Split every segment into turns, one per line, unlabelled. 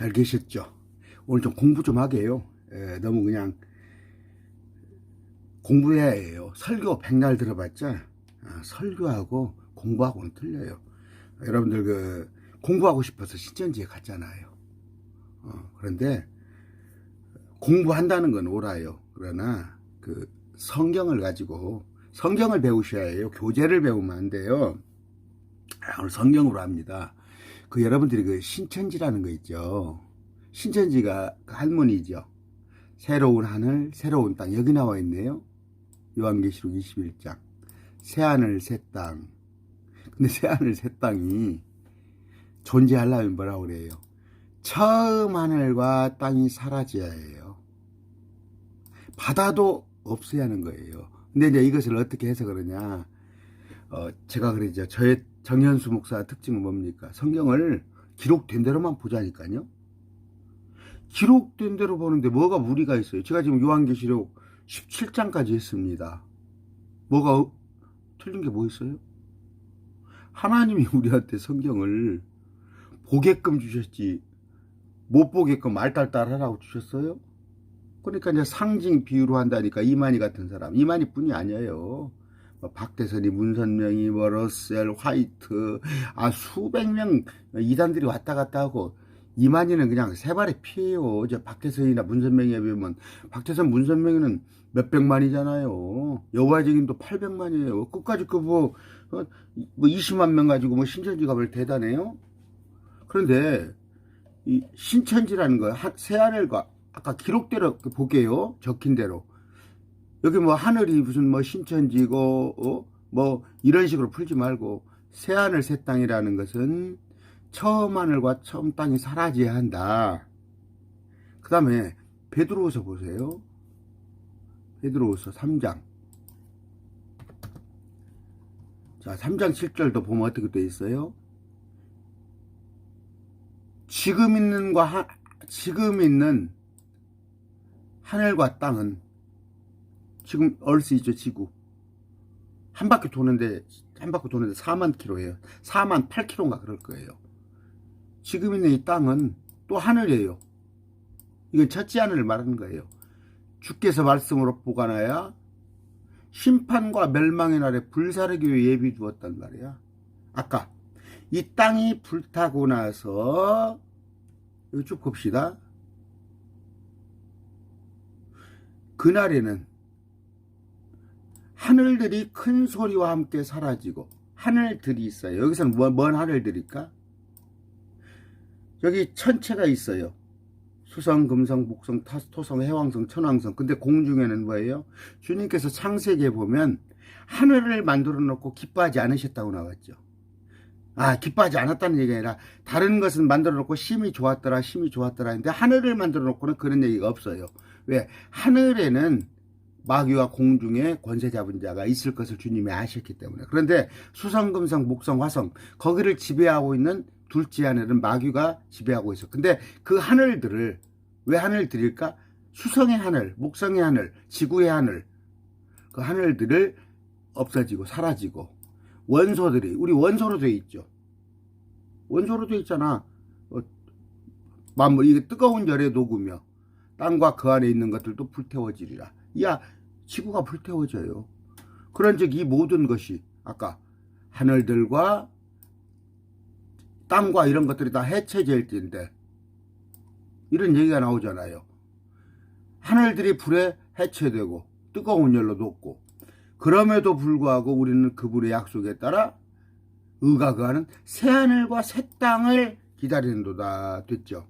잘 계셨죠? 오늘 좀 공부 좀 하게요. 예, 너무 그냥 공부해야 해요. 설교 백날 들어봤자 아, 설교하고 공부하고는 틀려요. 여러분들 그 공부하고 싶어서 신천지에 갔잖아요. 어, 그런데 공부한다는 건 옳아요. 그러나 그 성경을 가지고 성경을 배우셔야 해요. 교재를 배우면 안 돼요. 아, 오늘 성경으로 합니다. 그 여러분들이 그 신천지라는 거 있죠. 신천지가 그 할머니죠. 새로운 하늘, 새로운 땅 여기 나와 있네요. 요한계시록 21장. 새하늘, 새 땅. 근데 새하늘, 새 땅이 존재하려면 뭐라고 그래요? 처음 하늘과 땅이 사라져야 해요. 바다도 없어야 하는 거예요. 근데 이제 이것을 어떻게 해서 그러냐? 어, 제가 그러죠. 저의 정현수 목사 특징은 뭡니까? 성경을 기록된 대로만 보자니까요. 기록된 대로 보는데 뭐가 무리가 있어요? 제가 지금 요한계시록 17장까지 했습니다. 뭐가 어- 틀린 게 뭐 있어요? 하나님이 우리한테 성경을 보게끔 주셨지 못 보게끔 말딸딸 하라고 주셨어요? 그러니까 이제 상징 비유로 한다니까 이만희 같은 사람 이만희 뿐이 아니에요. 뭐 박대선이 문선명이 뭐 러셀 화이트 아 수백 명 이단들이 왔다 갔다 하고 이만희는 그냥 세 발의 피해요. 이제 박대선이나 문선명에 비하면 박대선 문선명이는 몇 백만이잖아요. 여호와의 증인도 800만이에요. 끝까지 그뭐 어, 뭐 20만 명 가지고 뭐 신천지가 별 대단해요? 그런데 이 신천지라는 거 하- 새하늘과 아까 기록대로 볼게요. 적힌 대로 여기 뭐 하늘이 무슨 뭐 신천지고 어? 뭐 이런 식으로 풀지 말고 새 하늘 새 땅이라는 것은 처음 하늘과 처음 땅이 사라져야 한다. 그 다음에 베드로후서 보세요. 베드로후서 3장. 자, 3장 7절도 보면 어떻게 돼 있어요? 지금 있는과 하, 지금 있는 하늘과 땅은 지금 얼스 있죠 지구. 한 바퀴 도는데 한 바퀴 도는데 4만 킬로예요. 4만 8 킬로인가 그럴 거예요. 지금 있는 이 땅은 또 하늘이에요. 이건 첫째 하늘을 말하는 거예요. 주께서 말씀으로 보관하여 심판과 멸망의 날에 불사르기 위해 예비 두었단 말이야. 아까 이 땅이 불타고 나서 이거 쭉 봅시다. 그날에는 하늘들이 큰 소리와 함께 사라지고 하늘들이 있어요. 여기서는 뭔, 뭔 하늘들일까? 여기 천체가 있어요. 수성, 금성, 목성, 타, 토성, 해왕성, 천왕성. 근데 공중에는 뭐예요? 주님께서 창세기에 보면 하늘을 만들어 놓고 기뻐하지 않으셨다고 나왔죠. 아, 기뻐하지 않았다는 얘기가 아니라 다른 것은 만들어 놓고 심이 좋았더라, 심이 좋았더라 했는데 하늘을 만들어 놓고는 그런 얘기가 없어요. 왜? 하늘에는 마귀와 공중에 권세 잡은 자가 있을 것을 주님이 아셨기 때문에. 그런데 수성, 금성, 목성, 화성 거기를 지배하고 있는 둘째 하늘은 마귀가 지배하고 있어. 근데 그 하늘들을 왜 하늘들일까? 수성의 하늘, 목성의 하늘, 지구의 하늘 그 하늘들을 없어지고 사라지고 원소들이 우리 원소로 돼 있죠. 원소로 돼 있잖아. 어, 만물 이게 뜨거운 열에 녹으며 땅과 그 안에 있는 것들도 불태워지리라. 야, 지구가 불태워져요. 그런즉 이 모든 것이 아까 하늘들과 땅과 이런 것들이 다 해체될 텐데 이런 얘기가 나오잖아요. 하늘들이 불에 해체되고 뜨거운 열로 녹고 그럼에도 불구하고 우리는 그분의 약속에 따라 의가 그하는 새 하늘과 새 땅을 기다리는도다 됐죠.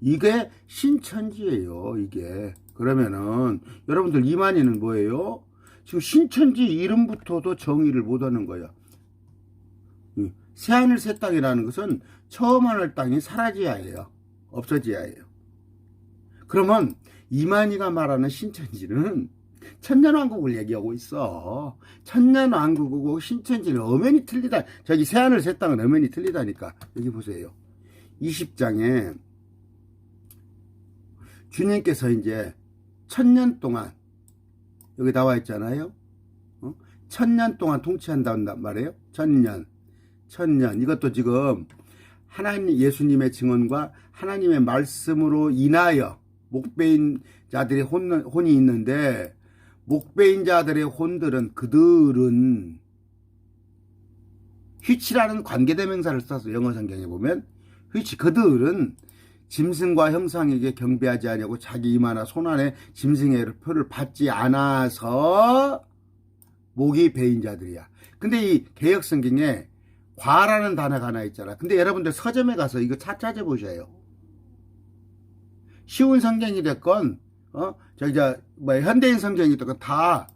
이게 신천지예요. 이게 그러면은 여러분들 이만희는 뭐예요? 지금 신천지 이름부터도 정의를 못하는 거야. 이 새하늘 새 땅이라는 것은 처음 하늘 땅이 사라져야 해요. 없어져야 해요. 그러면 이만희가 말하는 신천지는 천년왕국을 얘기하고 있어. 천년왕국이고 신천지는 엄연히 틀리다. 저기 새하늘 새 땅은 엄연히 틀리다니까. 여기 보세요. 20장에 주님께서 이제 천년 동안 여기 나와 있잖아요. 어? 천년 동안 통치한단 말이에요. 천년, 천년. 이것도 지금 하나님 예수님의 증언과 하나님의 말씀으로 인하여 목배인 자들의 혼, 혼이 있는데 목배인 자들의 혼들은 그들은 휘치라는 관계대명사를 써서 영어 성경에 보면 휘치 그들은 짐승과 형상에게 경배하지 아니하고 자기 이마나 손안에 짐승의 표를 받지 않아서 목이 베인 자들이야. 근데 이 개혁 성경에 과라는 단어가 하나 있잖아. 근데 여러분들 서점에 가서 이거 차 찾아 보셔요. 쉬운 성경이 됐건 어 저기 저뭐 현대인 성경이 됐건 다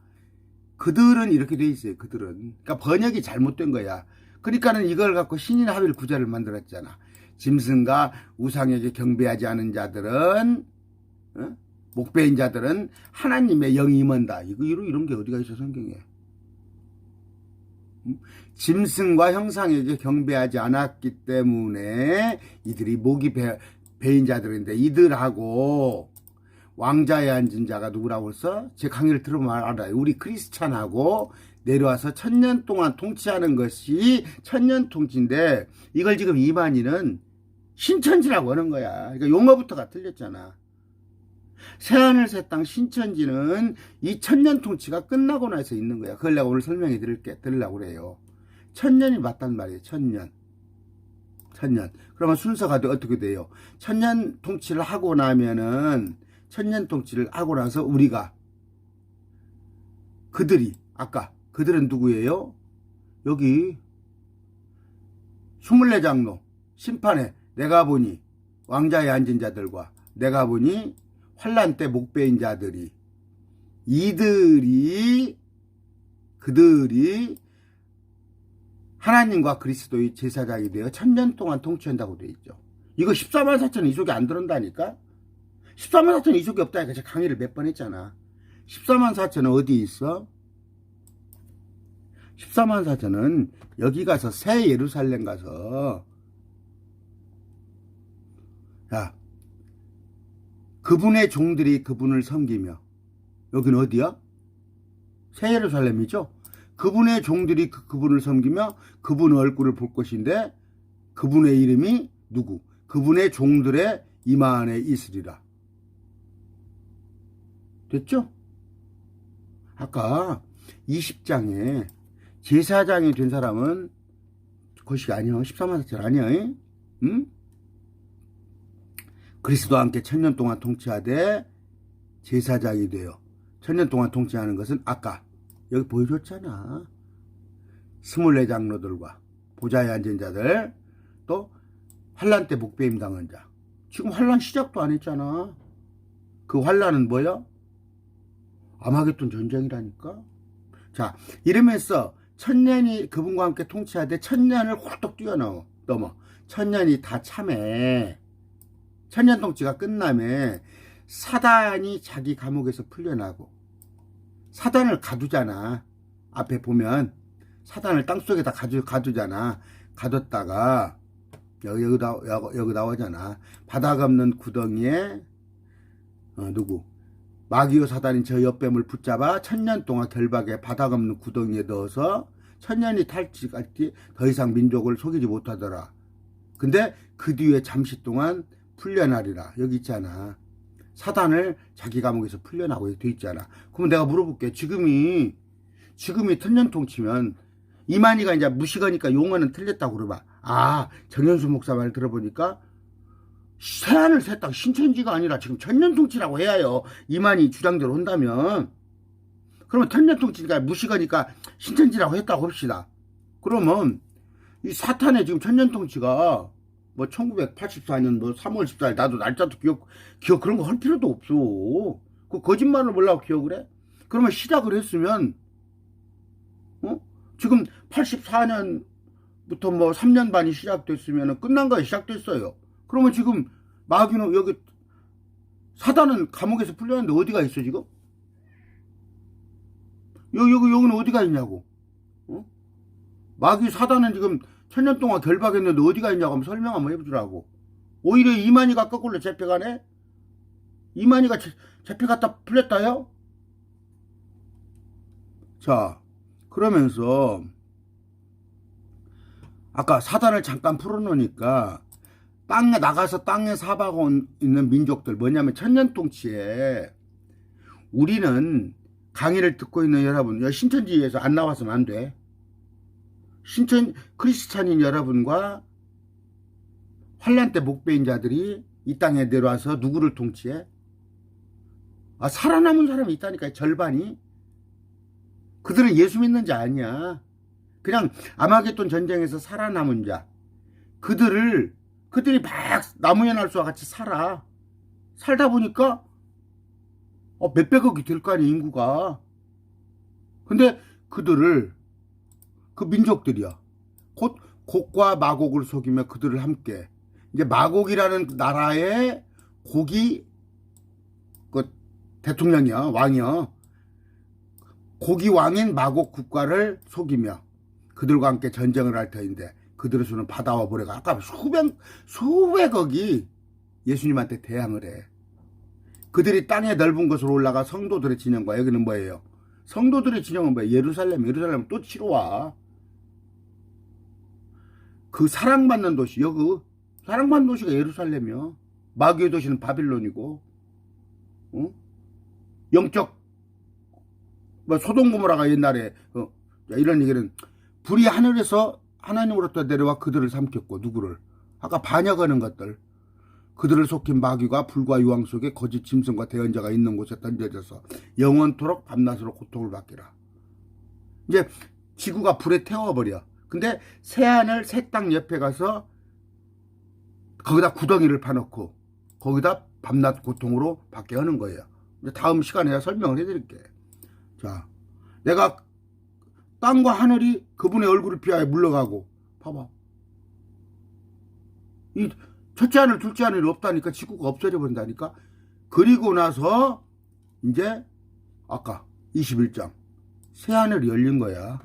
그들은 이렇게 돼 있어요. 그들은 그러니까 번역이 잘못된 거야. 그러니까는 이걸 갖고 신인 합일 구절을 만들었잖아. 짐승과 우상에게 경배하지 않은 자들은 어? 목배인 자들은 하나님의 영이 임한다. 이거 이런 게 어디가 있어 성경에? 음? 짐승과 형상에게 경배하지 않았기 때문에 이들이 목이 배, 배인 자들인데 이들하고 왕자에 앉은 자가 누구라고 했어? 제 강의를 들으면 알아요. 우리 크리스찬하고 내려와서 천년 동안 통치하는 것이 천년 통치인데 이걸 지금 이만희는 신천지라고 하는 거야. 그러니까 용어부터가 틀렸잖아. 새하늘 새 땅 신천지는 이 천년 통치가 끝나고 나서 있는 거야. 그걸 내가 오늘 설명해 드릴게, 드리려고 그래요. 천년이 맞단 말이에요. 천년. 천년. 그러면 순서가 어떻게 돼요? 천년 통치를 하고 나면은 천년 통치를 하고 나서 우리가 그들이 아까 그들은 누구예요? 여기 24장로 심판에 내가 보니 왕자에 앉은 자들과 내가 보니 환란 때 목배인 자들이 이들이 그들이 하나님과 그리스도의 제사장이 되어 천년 동안 통치한다고 되어 있죠. 이거 14만 4천 이속이 안 들어온다니까? 14만 4천 이속이 없다니까 제가 강의를 몇 번 했잖아. 14만 4천은 어디 있어? 14만 4천은 여기 가서 새 예루살렘 가서 야 그분의 종들이 그분을 섬기며 여기는 어디야? 새 예루살렘이죠. 그분의 종들이 그, 그분을 섬기며 그분 얼굴을 볼 것인데 그분의 이름이 누구? 그분의 종들의 이마 안에 있으리라. 됐죠? 아까 20장에 제사장이 된 사람은 그것이 아니야. 14만 4천 아니야. 응? 그리스도와 함께 천년 동안 통치하되 제사장이 되어 천년 동안 통치하는 것은 아까 여기 보여줬잖아. 스물네 장로들과 보좌에 앉은 자들 또 환란 때 목배임 당한 자. 지금 환란 시작도 안 했잖아. 그 환란은 뭐야? 아마겟돈 전쟁이라니까. 자, 이러면서 천년이 그분과 함께 통치하되 천년을 훌떡 뛰어넘어. 넘어. 천년이 다 참해. 천년 통치가 끝나면 사단이 자기 감옥에서 풀려나고 사단을 가두잖아. 앞에 보면 사단을 땅속에다 가두, 가두잖아. 가뒀다가 여기, 여기, 나, 여기, 여기 나오잖아. 바닥 없는 구덩이에 어, 누구? 마귀오 사단인 저 옆뱀을 붙잡아 천년 동안 결박에 바닥 없는 구덩이에 넣어서 천년이 탈지할 때더 이상 민족을 속이지 못하더라. 근데 그 뒤에 잠시 동안 풀려나리라. 여기 있잖아. 사단을 자기 감옥에서 풀려나고 돼 있잖아. 그러면 내가 물어볼게. 지금이, 지금이 천년통 치면 이만희가 이제 무식하니까 용어는 틀렸다고 그러봐. 아, 정현수 목사 말 들어보니까 새하늘 새 땅 신천지가 아니라 지금 천년통치라고 해야 해요. 이만희 주장대로 한다면. 그러면 천년통치가 무식하니까 신천지라고 했다고 합시다. 그러면 이 사탄의 지금 천년통치가 뭐 1984년 뭐 3월 14일 나도 날짜도 기억 기억 그런 거 할 필요도 없어. 그 거짓말을 몰라고 기억을 해? 그러면 시작을 했으면 어? 지금 84년부터 뭐 3년 반이 시작됐으면 끝난 거에 시작됐어요. 그러면 지금 마귀는 여기 사단은 감옥에서 풀렸는데 어디가 있어 지금? 여기 여기 여기는 어디가 있냐고? 어? 마귀 사단은 지금 천년 동안 결박했는데 어디가 있냐고 한번 설명 한번 해보더라고. 오히려 이만희가 거꾸로 잡혀가네? 이만희가 잡혀갔다 풀렸다요? 자, 그러면서 아까 사단을 잠깐 풀어놓으니까 땅에 나가서 땅에 사박고 있는 민족들 뭐냐면 천년통치에 우리는 강의를 듣고 있는 여러분 신천지에서 안 나왔으면 안 돼. 신천 크리스찬인 여러분과 환란 때 목배인 자들이 이 땅에 내려와서 누구를 통치해? 아 살아남은 사람이 있다니까 절반이 그들은 예수 믿는 자 아니야. 그냥 아마겟돈 전쟁에서 살아남은 자. 그들을 그들이 막 나무의 날수와 같이 살아. 살다 보니까 어, 몇백억이 될 거 아니야 인구가. 근데 그들을 그 민족들이야. 곧 곡과 마곡을 속이며 그들을 함께 이제 마곡이라는 나라의 고기 그 대통령이야 왕이야. 고기 왕인 마곡 국가를 속이며 그들과 함께 전쟁을 할 터인데 그들의 수는 바다와 모래가 아까 수백 수백억이 예수님한테 대항을 해. 그들이 땅의 넓은 곳으로 올라가 성도들의 진영과 여기는 뭐예요? 성도들의 진영은 뭐예요? 예루살렘, 예루살렘 또 치러 와. 그 사랑받는 도시 여기 사랑받는 도시가 예루살렘이요. 마귀의 도시는 바빌론이고, 어? 영적 뭐 소돔고모라가 옛날에 어, 이런 얘기는 불이 하늘에서 하나님으로부터 내려와 그들을 삼켰고 누구를 아까 반역하는 것들 그들을 속인 마귀가 불과 유황 속에 거짓 짐승과 대언자가 있는 곳에 던져져서 영원토록 밤낮으로 고통을 받기라. 이제 지구가 불에 태워버려. 근데 새하늘 새 땅 옆에 가서 거기다 구덩이를 파놓고 거기다 밤낮 고통으로 받게 하는 거예요. 다음 시간에 설명을 해드릴게. 자, 내가 땅과 하늘이 그분의 얼굴을 피하여 물러가고 봐봐. 이 첫째 하늘, 둘째 하늘이 없다니까 지구가 없어져 버린다니까. 그리고 나서 이제 아까 21장 새 하늘이 열린 거야.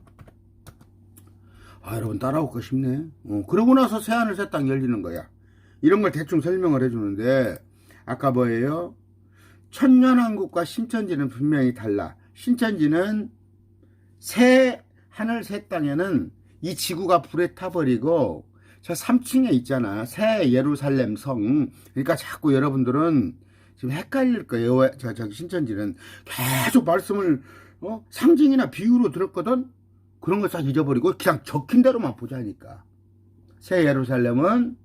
아 여러분 따라오고 싶네. 어, 그러고 나서 새 하늘 새 땅 열리는 거야. 이런 걸 대충 설명을 해주는데 아까 뭐예요? 천년왕국과 신천지는 분명히 달라. 신천지는 새 하늘 새 땅에는 이 지구가 불에 타버리고 저 3층에 있잖아. 새 예루살렘 성. 그러니까 자꾸 여러분들은 지금 헷갈릴 거예요. 저, 저 신천지는 계속 말씀을 어? 상징이나 비유로 들었거든. 그런 거싹 잊어버리고 그냥 적힌 대로만 보자니까. 새 예루살렘은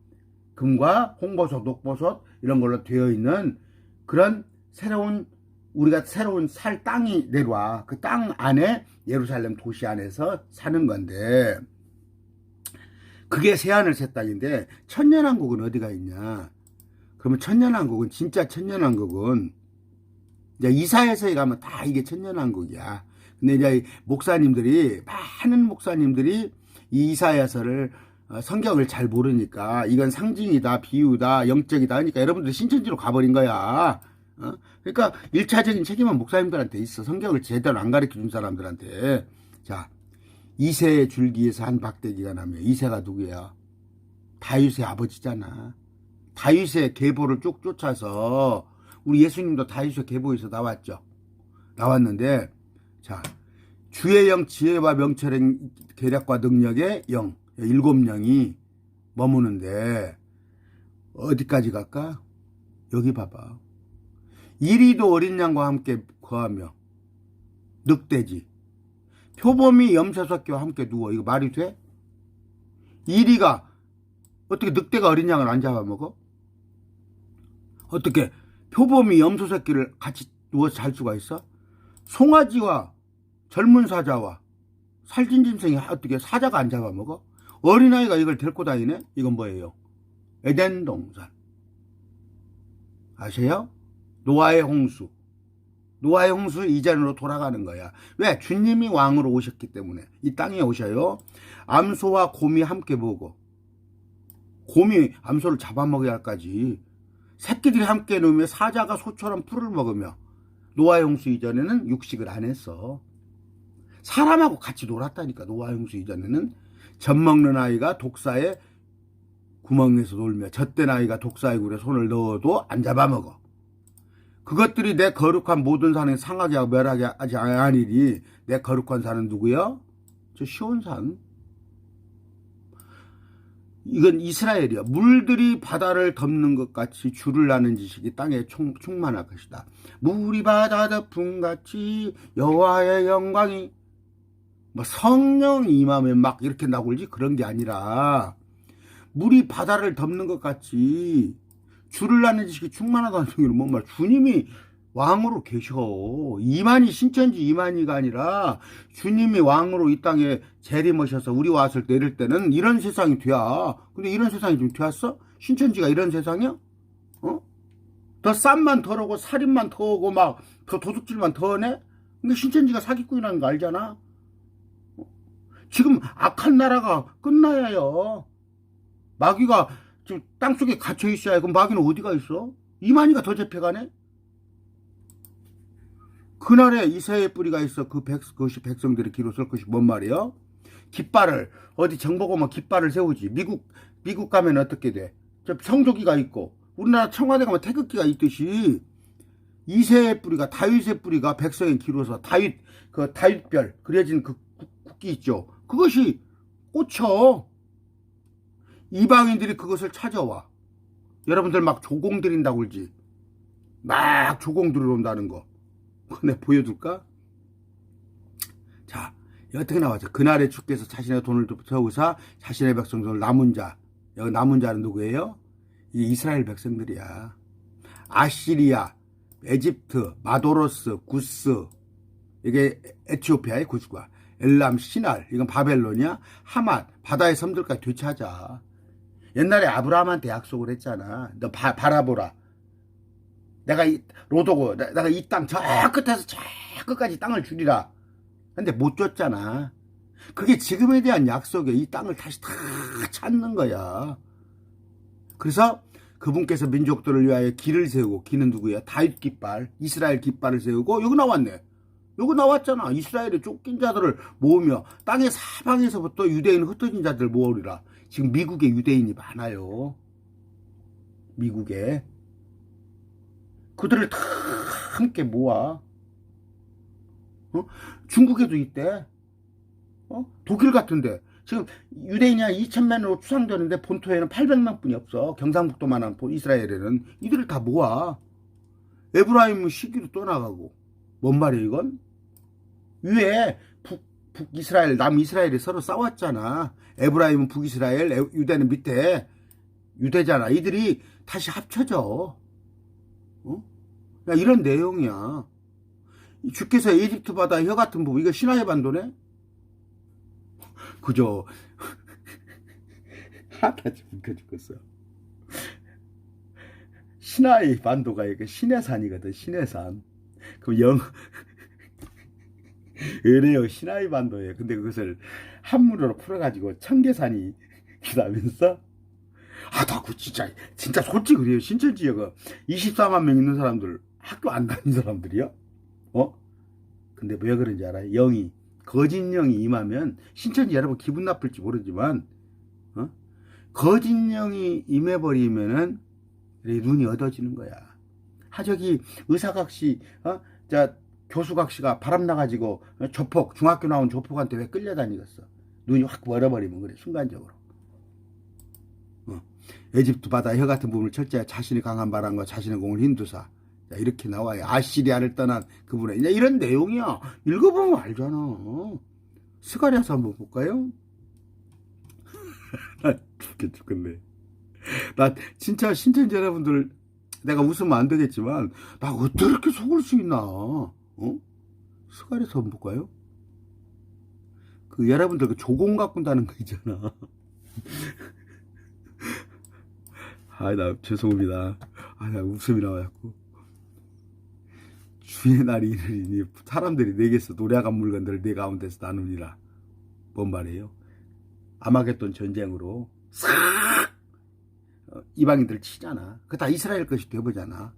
금과 홍보석, 녹보석 이런 걸로 되어 있는 그런 새로운 우리가 새로운 살 땅이 내려와. 그 땅 안에 예루살렘 도시 안에서 사는 건데. 그게 새하늘 새 땅인데 천년왕국은 어디가 있냐? 그러면 천년왕국은 진짜 천년왕국은 이제 이사야서에 가면 다 이게 천년왕국이야 근데 이제 목사님들이 많은 목사님들이 이 이사야서를 어, 성경을 잘 모르니까 이건 상징이다 비유다 영적이다 하니까 여러분들 신천지로 가버린 거야 어? 그러니까 1차적인 책임은 목사님들한테 있어. 성경을 제대로 안 가르쳐 준 사람들한테. 자, 이세의 줄기에서 한 박대기가 나면 이세가 누구야? 다윗의 아버지잖아. 다윗의 계보를 쭉 쫓아서 우리 예수님도 다윗의 계보에서 나왔죠. 나왔는데 자, 주의 영 지혜와 명철의 계략과 능력의 영 일곱 영이 머무는데 어디까지 갈까? 여기 봐봐. 이리도 어린 양과 함께 거하며 늑대지 표범이 염소새끼와 함께 누워 이거 말이 돼? 이리가 어떻게 늑대가 어린 양을 안 잡아먹어? 어떻게 표범이 염소새끼를 같이 누워서 잘 수가 있어? 송아지와 젊은 사자와 살찐 짐승이 어떻게 사자가 안 잡아먹어? 어린아이가 이걸 데리고 다니네? 이건 뭐예요? 에덴 동산 아세요? 노아의 홍수. 노아의 홍수 이전으로 돌아가는 거야. 왜? 주님이 왕으로 오셨기 때문에. 이 땅에 오셔요. 암소와 곰이 함께 보고. 곰이 암소를 잡아먹어야 할까지. 새끼들이 함께 놓으며 사자가 소처럼 풀을 먹으며. 노아의 홍수 이전에는 육식을 안 했어. 사람하고 같이 놀았다니까. 노아의 홍수 이전에는. 젖 먹는 아이가 독사에 구멍에서 놀며 젖된 아이가 독사의 굴에 손을 넣어도 안 잡아먹어. 그것들이 내 거룩한 모든 산에 상하게 하고 멸하게 하지 아니리 내 거룩한 산은 누구야? 저 시온산. 이건 이스라엘이야. 물들이 바다를 덮는 것 같이 줄을 나는 지식이 땅에 총, 충만할 것이다. 물이 바다 덮은 같이 여호와의 영광이 뭐 성령이 임하면 막 이렇게 나올지 그런 게 아니라 물이 바다를 덮는 것 같이 줄을 나는 지식이 충만하다는 얘기는 뭔 말? 주님이 왕으로 계셔. 이만희 신천지 이만희가 아니라 주님이 왕으로 이 땅에 재림하셔서 우리 왔을 때 이럴 때는 이런 세상이 돼야. 근데 이런 세상이 좀 되었어? 신천지가 이런 세상이야? 어? 더 쌈만 덜하고 살인만 더하고 막 더 도둑질만 더 하네? 근데 신천지가 사기꾼이라는 거 알잖아? 어? 지금 악한 나라가 끝나야 해요. 마귀가 지금 땅속에 갇혀 있어야 해. 그럼 마귀는 어디가 있어? 이만희가 더 잡혀가네? 그날에 이사의 뿌리가 있어 그 백, 그것이 백성들의 기로 설 것이 뭔 말이에요? 깃발을 어디 오면 깃발을 세우지 미국 미국 가면 어떻게 돼? 저 성조기가 있고 우리나라 청와대 가면 태극기가 있듯이 이세의 뿌리가 다윗의 뿌리가 백성의 기로서 다윗 그 다윗별 그려진 그 국- 국기 있죠. 그것이 꽂혀 이방인들이 그것을 찾아와. 여러분들 막 조공 드린다고 그러지. 막 조공 들어온다는 거. 그거 내가 보여줄까? 자, 어떻게 나왔죠? 그날의 주께서 자신의 돈을 세우사 자신의 백성들 남은 자. 여기 남은 자는 누구예요? 이 이스라엘 백성들이야. 아시리아, 에집트, 마도로스, 구스. 이게 에티오피아의 구스과 엘람, 시날. 이건 바벨론이야. 하맛, 바다의 섬들까지 되찾아. 옛날에 아브라함한테 약속을 했잖아. 너 바, 바라보라. 내가 이, 로도고, 내- 내가 이 땅 저 끝에서 저 끝까지 땅을 주리라. 근데 못 줬잖아. 그게 지금에 대한 약속이야. 이 땅을 다시 다 찾는 거야. 그래서 그분께서 민족들을 위하여 길을 세우고, 길은 누구야? 다윗 깃발, 이스라엘 깃발을 세우고, 여기 나왔네. 여기 나왔잖아. 이스라엘의 쫓긴 자들을 모으며 땅의 사방에서부터 유대인 흩어진 자들 모으리라. 지금 미국에 유대인이 많아요. 미국에. 그들을 다 함께 모아. 어? 중국에도 있대. 어? 독일 같은데. 지금 유대인이 한 2천만으로 추상되는데 본토에는 800만 뿐이 없어. 경상북도만한 본- 이스라엘에는. 이들을 다 모아. 에브라임은 시기로 떠나가고. 뭔 말이야 이건? 위에 북, 북이스라엘, 남이스라엘이 서로 싸웠잖아. 에브라임은 북이스라엘, 에- 유대는 밑에 유대잖아. 이들이 다시 합쳐져. 어? 야, 이런 내용이야. 이 주께서 에집트 바다 혀 같은 부분, 이거 신화의 반도네? 그죠? 하다 죽어 죽겠어. 신화의 반도가 이게 신의 산이거든, 신의 산. 그럼 영, 의뢰요 신화의 반도예요. 근데 그것을 한문으로 풀어가지고 청계산이 기다면서 아, 나그 진짜 진짜 솔직히 그래요. 신천지에 그 24만 명 있는 사람들 학교 안 다닌 사람들이요? 어? 근데 왜 그런지 알아요? 영이 거짓 영이 임하면 신천지 여러분 기분 나쁠지 모르지만 어? 거짓 영이 임해버리면은 눈이 어두워지는 거야. 하저기 의사각시 어? 자 교수각시가 바람 나가지고 어? 조폭 중학교 나온 조폭한테 왜 끌려다니겠어? 눈이 확 멀어버리면 그래 순간적으로. 어. 에집트 바다 혀 같은 부분을 철저히 자신의 강한 바람과 자신의 공을 힌두사. 자, 이렇게 나와요. 아시리아를 떠난 그분의 이제 이런 내용이야. 읽어보면 알잖아. 스가리아서 한번 볼까요? 나 죽겠 죽겠네. 나 진짜 신천지 여러분들 내가 웃으면 안 되겠지만 나 어떻게 속을 수 있나? 어? 한번 볼까요? 그 여러분들 그 조공 가꾼다는 거 있잖아. 아, 나 죄송합니다. 아, 나 웃음이 나와갖고. 주의 날이 이르리니 사람들이 내게서 노래한 물건들을 내 가운데서 나누니라. 뭔 말이에요? 아마겟돈 전쟁으로 싹 어, 이방인들 치잖아. 그 다 이스라엘 것이 되보잖아.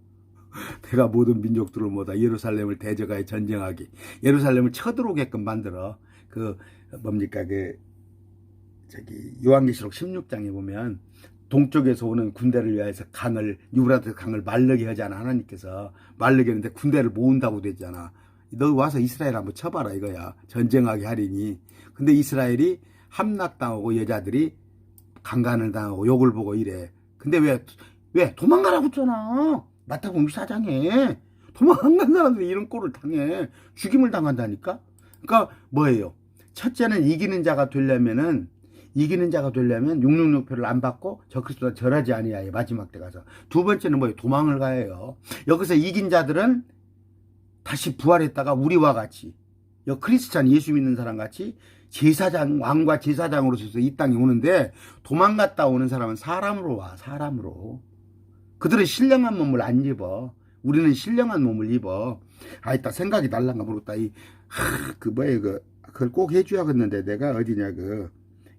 내가 모든 민족들을 모아 예루살렘을 대적하여 전쟁하기, 예루살렘을 쳐들어오게끔 만들어. 그 뭡니까 그 저기 요한계시록 16장에 보면 동쪽에서 오는 군대를 위해서 강을 유브라트 강을 말르게 하잖아 하나님께서 말르게 하는데 군대를 모은다고 되잖아 너 와서 이스라엘 한번 쳐봐라 이거야 전쟁하게 하리니 근데 이스라엘이 함락당하고 여자들이 강간을 당하고 욕을 보고 이래. 근데 왜, 왜 도망가라고 했잖아. 마태복음 사장에 도망간 사람들이 이런 꼴을 당해. 죽임을 당한다니까? 그러니까 뭐예요? 첫째는 이기는 자가 되려면은 이기는 자가 되려면 666표를 안 받고 저 그리스도와 절하지 아니하여 마지막 때 가서 두 번째는 뭐예요? 도망을 가요. 여기서 이긴 자들은 다시 부활했다가 우리와 같이 여 크리스찬 예수 믿는 사람 같이 제사장 왕과 제사장으로서 이 땅에 오는데 도망갔다 오는 사람은 사람으로 와 사람으로 그들은 신령한 몸을 안 입어 우리는 신령한 몸을 입어 아 이따 생각이 날란가 모르겠다 이그 뭐예요 그 그걸 꼭 해줘야겠는데 내가 어디냐 그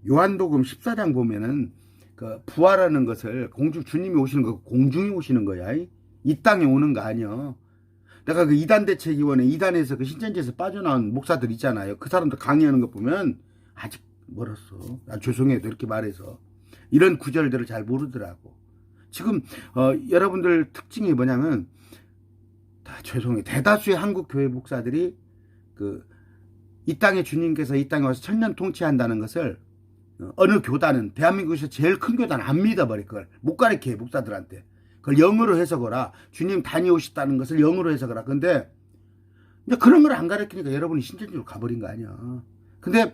요한복음 14장 보면은 그 부활하는 것을 공중 주님이 오시는 거 공중이 오시는 거야 이, 이 땅에 오는 거 아니야 내가 그 이단 대책위원회 이단에서 그 신천지에서 빠져나온 목사들 있잖아요. 그 사람들 강의하는 거 보면 아직 멀었어. 아, 죄송해요. 이렇게 말해서. 이런 구절들을 잘 모르더라고. 지금, 어, 여러분들 특징이 뭐냐면, 다 죄송해요. 대다수의 한국 교회 목사들이 그, 이 땅에 주님께서 이 땅에 와서 천년 통치한다는 것을 어, 어느 교단은 대한민국에서 제일 큰 교단 안 믿어버릴 걸. 못 가르쳐요. 목사들한테. 그걸 영어로 해석하라. 주님 다녀오셨다는 것을 영어로 해석하라. 근데 이제 그런 걸 안 가르치니까 여러분이 신천지로 가버린 거 아니야. 근데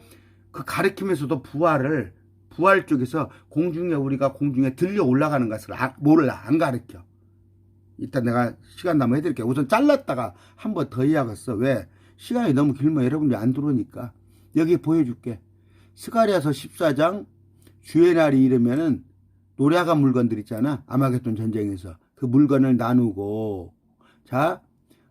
그 가르치면서도 부활을 부활 쪽에서 공중에 우리가 공중에 들려 올라가는 것을 아, 몰라 안 가르쳐. 일단 내가 시간 남아 해드릴게. 우선 잘랐다가 한 번 더 이야기했어. 왜? 시간이 너무 길면 여러분이 안 들어오니까 여기 보여줄게. 스가리아서 14장 주의 날이 이르면은 노래하간 물건들 있잖아. 아마겟돈 전쟁에서. 그 물건을 나누고, 자,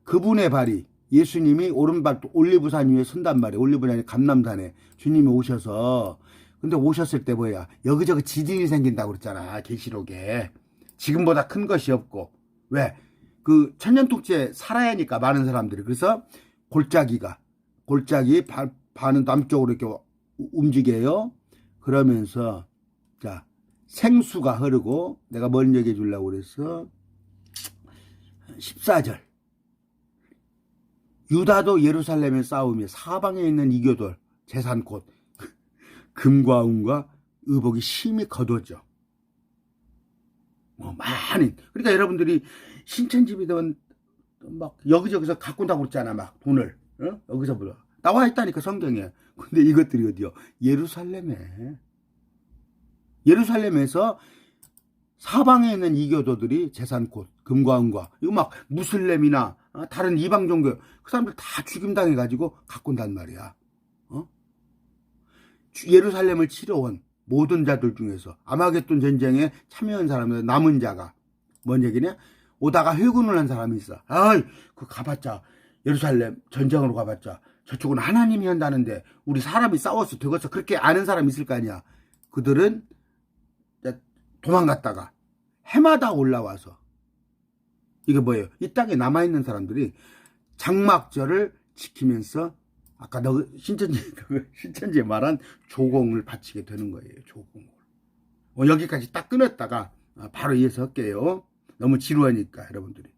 그분의 발이, 예수님이 오른발 올리브산 위에 선단 말이야. 올리브산이 감남산에 주님이 오셔서, 근데 오셨을 때 뭐야. 여기저기 지진이 생긴다고 그랬잖아. 계시록에. 지금보다 큰 것이 없고. 왜? 그 천년통째 살아야 하니까 많은 사람들이. 그래서 골짜기가, 골짜기 바, 반은 남쪽으로 이렇게 움직여요. 그러면서, 자, 생수가 흐르고 내가 뭔 얘기해 주려고 그랬어 14절 유다도 예루살렘에 싸우며 사방에 있는 이교돌 재산꽃 금과 은과 의복이 심히 거둬져 뭐 많이. 그러니까 여러분들이 신천지비든 막 여기저기서 갖고 온다고 그랬잖아 막 돈을. 어? 여기서 보라 나와 있다니까 성경에. 근데 이것들이 어디요? 예루살렘에. 예루살렘에서 사방에 있는 이교도들이 재산꽃, 금과 은과, 이거 막 무슬림이나 어, 다른 이방 종교, 그 사람들 다 죽임당해 가지고 갖고 온단 말이야. 어? 예루살렘을 치러온 모든 자들 중에서 아마겟돈 전쟁에 참여한 사람들 남은 자가 뭔 얘기냐? 오다가 회군을 한 사람이 있어. 아이, 그 가봤자 예루살렘 전쟁으로 가봤자 저쪽은 하나님이 한다는데 우리 사람이 싸워서 되겠어. 그렇게 아는 사람 있을 거 아니야. 그들은 도망갔다가 해마다 올라와서 이게 뭐예요? 이 땅에 남아 있는 사람들이 장막절을 지키면서 아까 너 신천지 신천지에 말한 조공을 바치게 되는 거예요. 조공을. 어, 여기까지 딱 끊었다가 바로 이어서 할게요. 너무 지루하니까 여러분들이.